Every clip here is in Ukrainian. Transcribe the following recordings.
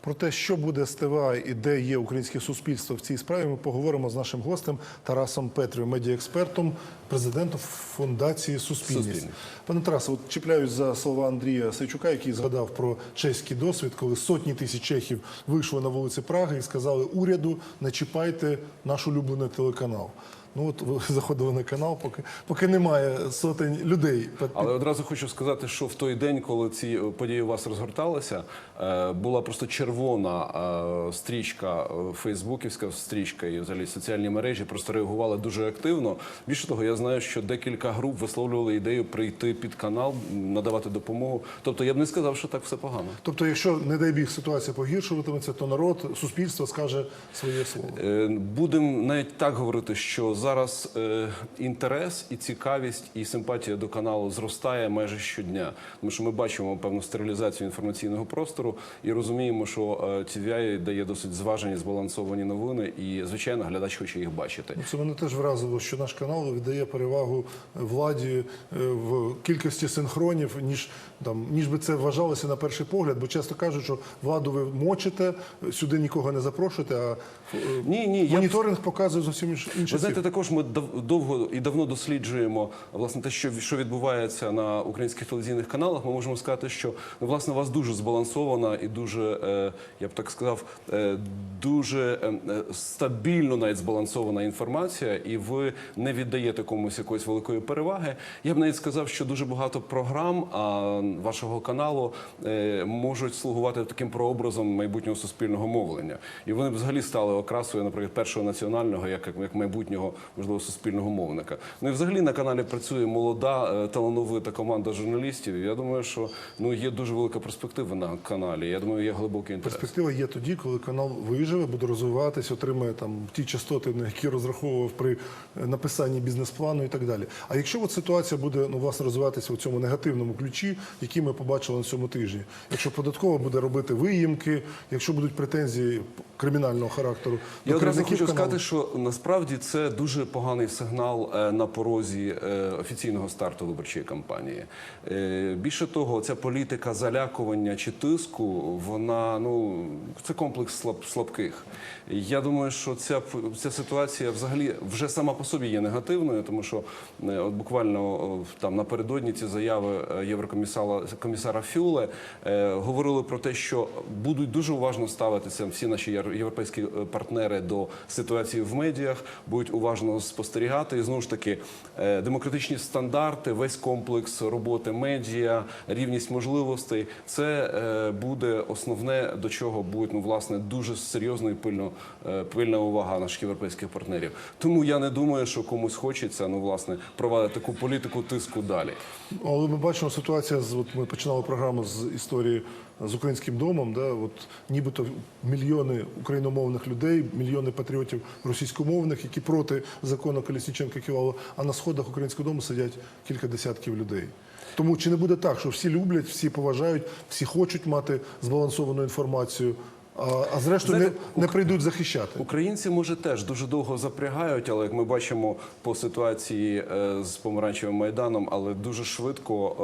Про те, що буде з ТВА і де є українське суспільство в цій справі, ми поговоримо з нашим гостем Тарасом Петрів, медіаекспертом, президентом фундації Суспільність. Суспільність. Пане Тарасе, от чіпляюсь за слова Андрія Сайчука, який згадав про чеський досвід, коли сотні тисяч чехів вийшли на вулиці Праги і сказали уряду, не чіпайте наш улюблений телеканал. Ну от ви заходили на канал, поки поки немає сотень людей. Але одразу хочу сказати, що в той день, коли ці події у вас розгорталися, була просто червона е, стрічка, е, фейсбуківська стрічка і взагалі соціальні мережі просто реагували дуже активно. Більше того, я знаю, що декілька груп висловлювали ідею прийти під канал, надавати допомогу. Тобто я б не сказав, що так все погано. Тобто, якщо не дай біг ситуація погіршуватиметься, то народ, суспільство скаже своє слово. Е, Будемо навіть так говорити, що зараз е, інтерес і цікавість і симпатія до каналу зростає майже щодня. Тому що ми бачимо певну стерилізацію інформаційного простору і розуміємо, що е, TVI дає досить зважені, збалансовані новини, і звичайно, глядач хоче їх бачити. Ну, Це мене теж вразило, що наш канал віддає перевагу владі е, в кількості синхронів, ніж там ніж би це вважалося на перший погляд, бо часто кажуть, що владу ви мочите, сюди нікого не запрошуєте, а е, Ні, ні, я моніторинг показує зовсім інш- інші Ви знаєте, також ми довго і давно досліджуємо власне те, що що відбувається на українських телевізійних каналах. Ми можемо сказати, що ну, власне у вас дуже збалансована і дуже, е, я б так сказав, е, дуже е, стабільно навіть збалансована інформація, і ви не віддаєте комусь якоїсь великої переваги. Я б навіть сказав, що дуже багато програм вашого каналу можуть слугувати таким прообразом майбутнього суспільного мовлення, і вони взагалі стали окрасою, наприклад, першого національного, як, як майбутнього можливо суспільного мовника. Ну і взагалі на каналі працює молода талановита команда журналістів. Я думаю, що ну є дуже велика перспектива на каналі. Я думаю, є глибокий інтерес. Перспектива є тоді, коли канал виживе, буде розвиватись, отримає там ті частоти, на які розраховував при е, написанні бізнес-плану і так далі. А якщо от ситуація буде ну власне розвиватися у цьому негативному ключі, який ми побачили на цьому тижні, якщо податкова буде робити виїмки, якщо будуть претензії кримінального характеру, Я одразу хочу каналу, сказати, що насправді це дуже поганий сигнал е, на порозі е, офіційного старту виборчої кампанії. Більше того, ця політика залякування чи тиску, вона ну це комплекс слаб, слабких. Я думаю, що ця ця ситуація взагалі вже сама по собі є негативною, тому що е, от буквально там напередодні ці заяви е, єврокомісара комісара Фюле е, говорили про те, що будуть дуже уважно ставитися всі наші європейські е, партнери до ситуації в медіях, будуть уважно спостерігати. І знову ж таки, е, демократичні стандарти, весь комплекс роботи медіа, рівність можливостей це буде основне, до чого буде ну, власне дуже серйозно і пильно е, пильна увага наших європейських партнерів. Тому я не думаю, що комусь хочеться ну власне провадити таку політику тиску далі. Але ми бачимо ситуація з от ми починали програму з історії з українським домом, да, от нібито мільйони україномовних людей, мільйони патріотів російськомовних, які проти закону Колісніченка Ківалова, а на сходах українського дому сидять кілька десятків людей. Тому чи не буде так, що всі люблять, всі поважають, всі хочуть мати збалансовану інформацію, а, зрештою не, не прийдуть захищати? Українці може теж дуже довго запрягають, але як ми бачимо по ситуації е, з помаранчевим майданом, але дуже швидко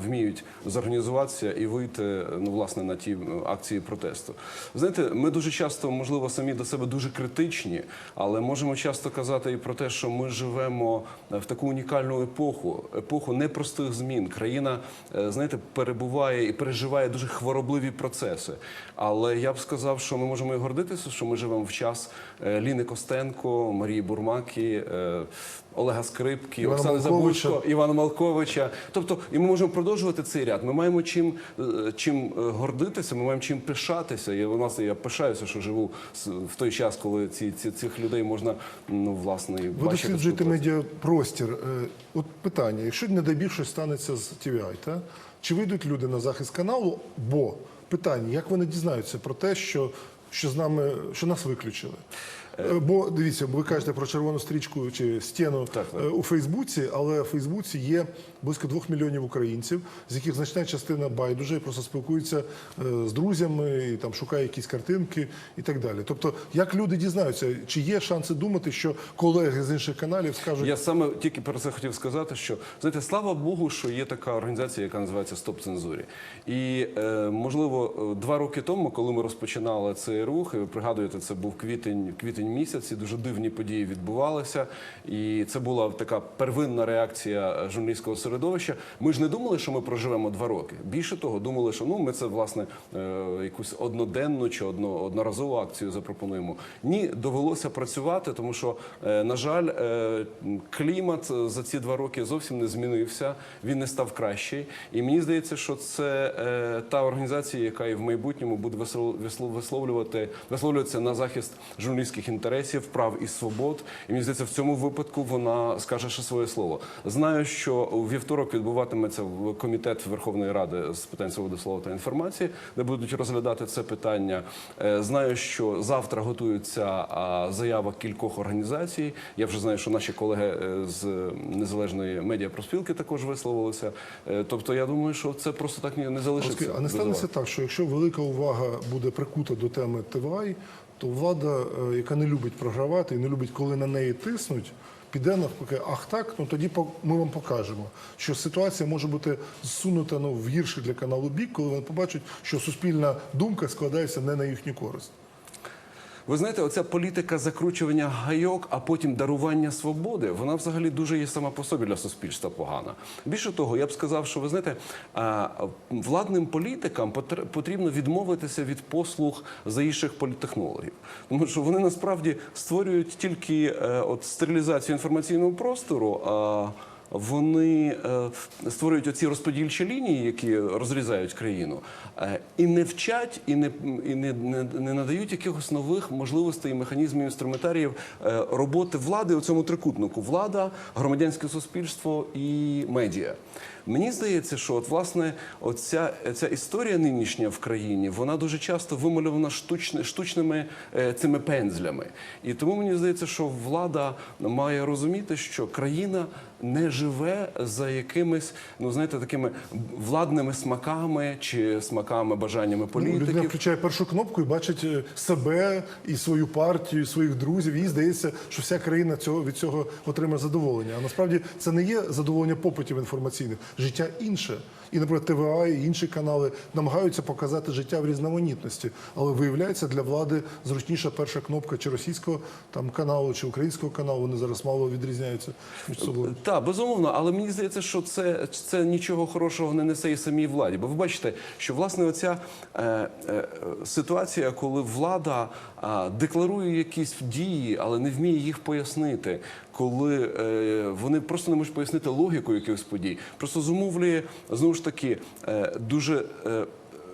е, вміють зорганізуватися і вийти ну власне на ті акції протесту. Знаєте, ми дуже часто, можливо, самі до себе дуже критичні, але можемо часто казати і про те, що ми живемо в таку унікальну епоху, епоху непростих змін. Країна, е, знаєте, перебуває і переживає дуже хворобливі процеси. Але я б сказав, що ми можемо і гордитися, що ми живемо в час е, Ліни Костенко, Марії Бурмаки, е, Олега Скрипки, Івана Оксани Малковича. Забушко, Івана Малковича. Тобто, і ми можемо продовжувати цей ряд. Ми маємо чим, е, чим гордитися, ми маємо чим пишатися. І власне я пишаюся, що живу в той час, коли ці, ці цих людей можна ну власне і Ви бачити. досліджуєте медіапростір. От питання: якщо не дай щось станеться з TVI, та? чи вийдуть люди на захист каналу? Бо питання, як вони дізнаються про те, що, що з нами, що нас виключили? Е, Бо дивіться, ви кажете про червону стрічку чи стіну Так, так. е, у Фейсбуці, але в Фейсбуці є близько двох мільйонів українців, з яких значна частина байдуже і просто спілкуються е, з друзями і там шукає якісь картинки і так далі. Тобто, як люди дізнаються, чи є шанси думати, що колеги з інших каналів скажуть, Я саме тільки про це хотів сказати, що знаєте, слава Богу, що є така організація, яка називається Стоп цензурі. І можливо, два роки тому, коли ми розпочинали цей рух, і ви пригадуєте, це був квітень, квітень місяць, і дуже дивні події відбувалися. І це була така первинна реакція журналістського середовища. Ми ж не думали, що ми проживемо два роки. Більше того, думали, що ну ми це власне е, якусь одноденну чи одноразову акцію запропонуємо. Ні, довелося працювати, тому що, е, на жаль, е, клімат за ці два роки зовсім не змінився. Він не став кращий. І мені здається, що це та організація, яка і в майбутньому буде вислов- вислов- висловлювати висловлюватися на захист журналістських інтересів, прав і свобод. І мені здається, в цьому випадку вона скаже ще своє слово. Знаю, що у вівторок відбуватиметься в комітет Верховної Ради з питань свободи слова та інформації, де будуть розглядати це питання. Е, Знаю, що завтра готується заява кількох організацій. Я вже знаю, що наші колеги е, з незалежної медіапроспілки також висловилися. Е, Тобто, я думаю, що це просто так не залишиться. А не станеться так, що якщо велика увага буде прикута до теми ТВАЙ, то влада, е, яка не любить програвати і не любить, коли на неї тиснуть, піде навпаки, ах так, ну тоді ми вам покажемо, що ситуація може бути зсунута ну, в гірший для каналу бік, коли вони побачать, що суспільна думка складається не на їхню користь. Ви знаєте, оця політика закручування гайок, а потім дарування свободи, вона взагалі дуже є сама по собі для суспільства погана. Більше того, я б сказав, що ви знаєте, владним політикам потр- потрібно відмовитися від послуг заїжджих політтехнологів, тому що вони насправді створюють тільки е, от стерилізацію інформаційного простору. Вони е, створюють оці розподільчі лінії, які розрізають країну, е, і не вчать, і не і не, не, не надають якихось нових можливостей, механізмів, інструментаріїв е, роботи влади у цьому трикутнику: влада, громадянське суспільство і медіа. Мені здається, що от власне оця ця історія нинішня в країні вона дуже часто вимальована штучне, штучними е, цими пензлями. І тому мені здається, що влада має розуміти, що країна не живе за якимись, ну знаєте, такими владними смаками чи смаками, бажаннями Ну, людина включає першу кнопку і бачить е, себе і свою партію, і своїх друзів. Їй здається, що вся країна цього від цього отримає задоволення. А насправді це не є задоволення попитів інформаційних. Життя інше. І, наприклад, ТВА і інші канали намагаються показати життя в різноманітності, але виявляється для влади зручніша перша кнопка чи російського там каналу, чи українського каналу. Вони зараз мало відрізняються між собою. Так, безумовно, але мені здається, що це, це нічого хорошого не несе і самій владі. Бо ви бачите, що власне оця е, е, ситуація, коли влада декларує якісь дії, але не вміє їх пояснити, коли е, вони просто не можуть пояснити логіку якихось подій, просто зумовлює знову ж таки е, дуже. Е,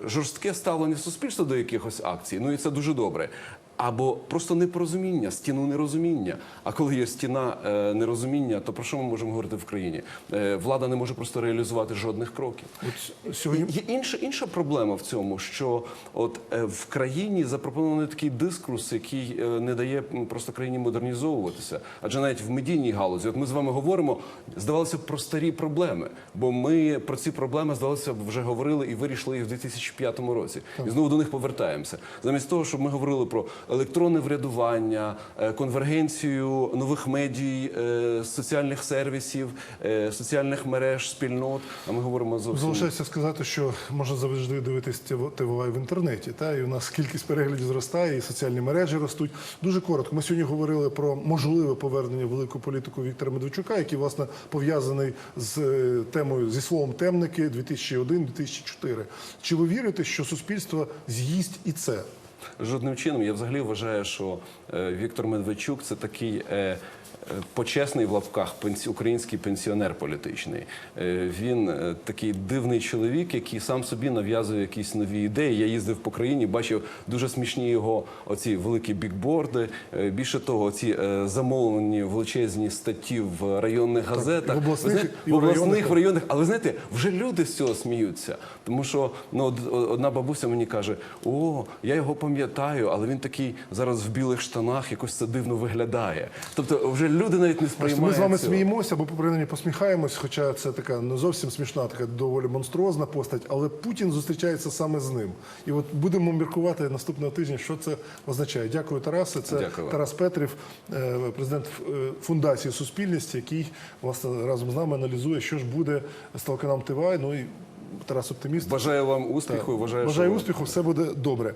Жорстке ставлення суспільства до якихось акцій, ну і це дуже добре. Або просто непорозуміння, стіну нерозуміння. А коли є стіна е, нерозуміння, то про що ми можемо говорити в країні? Е, влада не може просто реалізувати жодних кроків. От сьогодні Є інша інша проблема в цьому, що от е, в країні запропонований такий дискурс, який е, не дає просто країні модернізовуватися. Адже навіть в медійній галузі, от ми з вами говоримо, здавалося б про старі проблеми, бо ми про ці проблеми здавалося б вже говорили і вирішили їх в 2005 році. І знову до них повертаємося. Замість того, щоб ми говорили про електронне врядування, е, конвергенцію нових медій, е, соціальних сервісів, е, соціальних мереж, спільнот. А ми говоримо зовсім Залишається сказати, що можна завжди дивитись ТВ в інтернеті. Та і у нас кількість переглядів зростає, і соціальні мережі ростуть. Дуже коротко. Ми сьогодні говорили про можливе повернення великого політику Віктора Медведчука, який власне пов'язаний з темою зі словом темники 2001-2004. Чи ви вірите, що суспільство з'їсть і це? Жодним чином. Я взагалі вважаю, що е, Віктор Медведчук це такий. Е, е, Почесний в лапках український пенсіонер політичний. Він такий дивний чоловік, який сам собі нав'язує якісь нові ідеї. Я їздив по країні, бачив дуже смішні його оці великі бікборди. Більше того, ці замовлені величезні статті в районних газетах. в обласних, знаєте, в в обласних, районних. в районах. Але знаєте, вже люди з цього сміються. Тому що ну, одна бабуся мені каже: О, я його пам'ятаю. Пам'ятаю, але він такий зараз в білих штанах, якось це дивно виглядає. Тобто, вже люди навіть не сприймають. Ми з вами цього. сміємося, або принаймні посміхаємось, хоча це така не зовсім смішна, така доволі монструозна постать, але Путін зустрічається саме з ним. І от будемо міркувати наступного тижня, що це означає. Дякую, Тарасе. Це Дякую. Тарас Петрів, е, президент е, фундації Суспільність, який власне разом з нами аналізує, що ж буде з телеканалом ТВА. Ну і Тарас оптиміст. Бажаю вам успіху. Бажаю що... успіху, все буде добре.